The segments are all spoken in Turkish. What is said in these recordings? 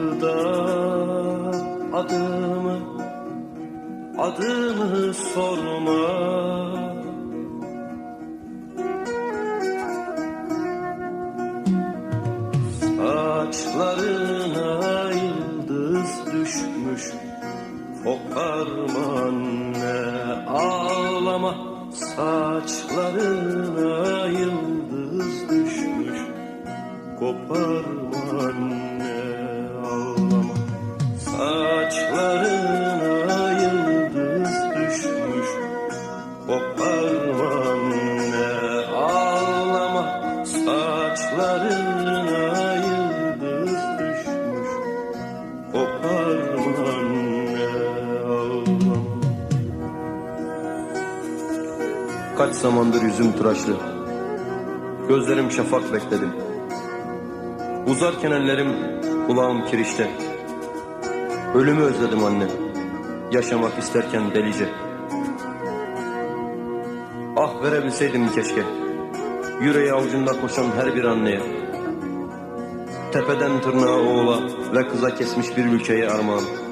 kapıda adımı adımı sorma. Saçlarına yıldız düşmüş Koparma anne ağlama. Saçlarına yıldız düşmüş Koparma anne Koparma anne ağlama Kaç zamandır yüzüm tıraşlı. Gözlerim şafak bekledim. Uzarken ellerim kulağım kirişte. Ölümü özledim anne. Yaşamak isterken delice. Ah verebilseydim keşke. Yüreği avucunda koşan her bir anneye Tepeden tırnağa oğula ve kıza kesmiş bir ülkeye armağan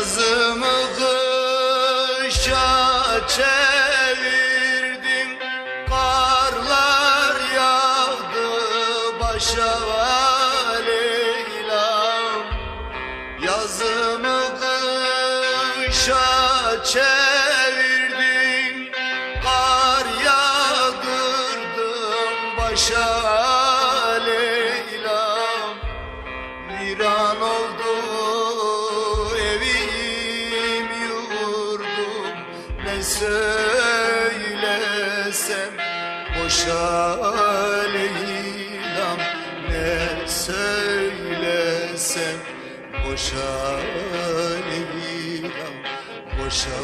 Yazımı kışa çevirdim. Karlar yağdı başa Leyla'm Yazımı kışa çevirdim. Kar yağdırdım başa Leyla'm Viran oldu söylesem boşa Leyla'm Ne söylesem boşa Leyla'm Boşa